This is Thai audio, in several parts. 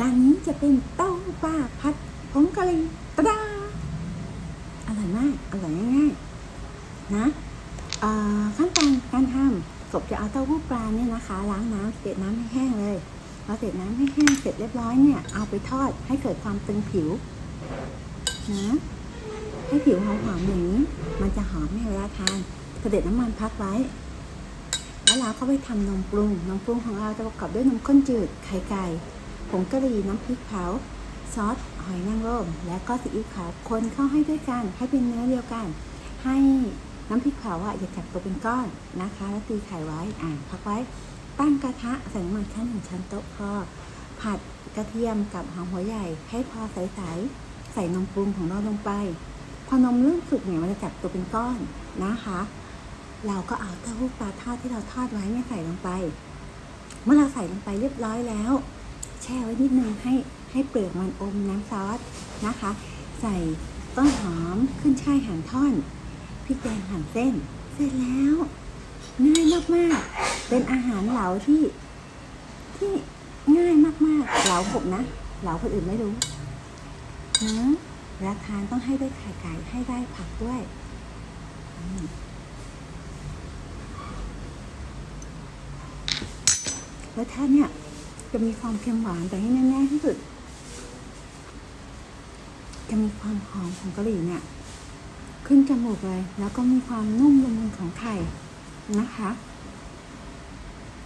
จานนี้จะเป็นเต้าหู้ปลาผัดผงกะหรี่ตะดาอร่อยมาก อร่อยง่ายๆนะเอ่อขั้นตอนการทำกบจะเอาเต้าหู้ปลาเนี่ยนะคะ ล้างน้ำเสด็จน้ำให้แห้งเลยพอเสร็จน้ำให้แห้งเสร็จเรียบร้อยเนี่ยเอาไปทอดให้เกิดความตึงผิวนะให้ผิวหอมๆอย่างนี้ มันจะหอมให้เวลาทานเสด็จน้ำมันพักไว้ แล้วเราก็ไปทำนมปรุง นมปรุงของเราจะประกอบด้วยนมข้นจืด ไข่ไก่ ผงกะหรี่น้ำพริกเผา ซอสหอยนางรม และก็ซีอิ๊วขาวคนเข้าให้ด้วยกัน ให้เป็นเนื้อเดียวกัน ให้น้ำพริกเผาอะอย่าจับตัวเป็นก้อนนะคะ แล้วตีไข่ไว้อ่าพักไว้ ตั้งกระทะใส่น้ำมันแค่หนึ่งช้อนโต๊ะพอผัดกระเทียมกับหอมหัวใหญ่ ให้พอใสๆใส่นมปรุงของเราลงไป พอนมเริ่มสุกเนี่ยมันจะจับตัวเป็นก้อนนะคะ เราก็เอาเต้าหู้ปลาทอดที่เราทอดไว้เนี่ยใส่ลงไป เมื่อเราใส่ลงไปเรียบร้อยแล้ว ช่ไว้นิดนึงให้ให้เปลือกมันอมน้ำซอสนะคะ ใส่ต้นหอมขึ้นช่ายหั่นท่อนพริกแดงหั่นเส้น เสร็จแล้วง่ายมากๆ เป็นอาหารเหลาที่ ที่ง่ายมากๆ เหลาผมนะ เหลาคนอื่นไม่รู้นะราทานต้องให้ด้วยไข่ไก่ให้ได้ผักด้วยรสชาติเนี่ย จะมีความเค็มหวานแต่ที่แน่ๆที่สุด จะมีความหอมของกะหรี่เนี่ย ขึ้นจมูกเลย แล้วก็มีความนุ่มละมุนของไข่นะคะ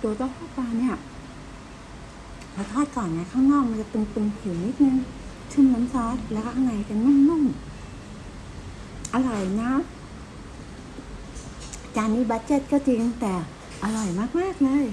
ตัวเต้าหู้ปลาเนี่ยเราทอดก่อนนะข้างนอกมันจะตึงๆผิวนิดนึงชุ่มน้ำซอสแล้วก็ข้างในจะนุ่มๆอร่อยนะ จานนี้บัตเจ็ตก็จริงแต่อร่อยมากๆเลย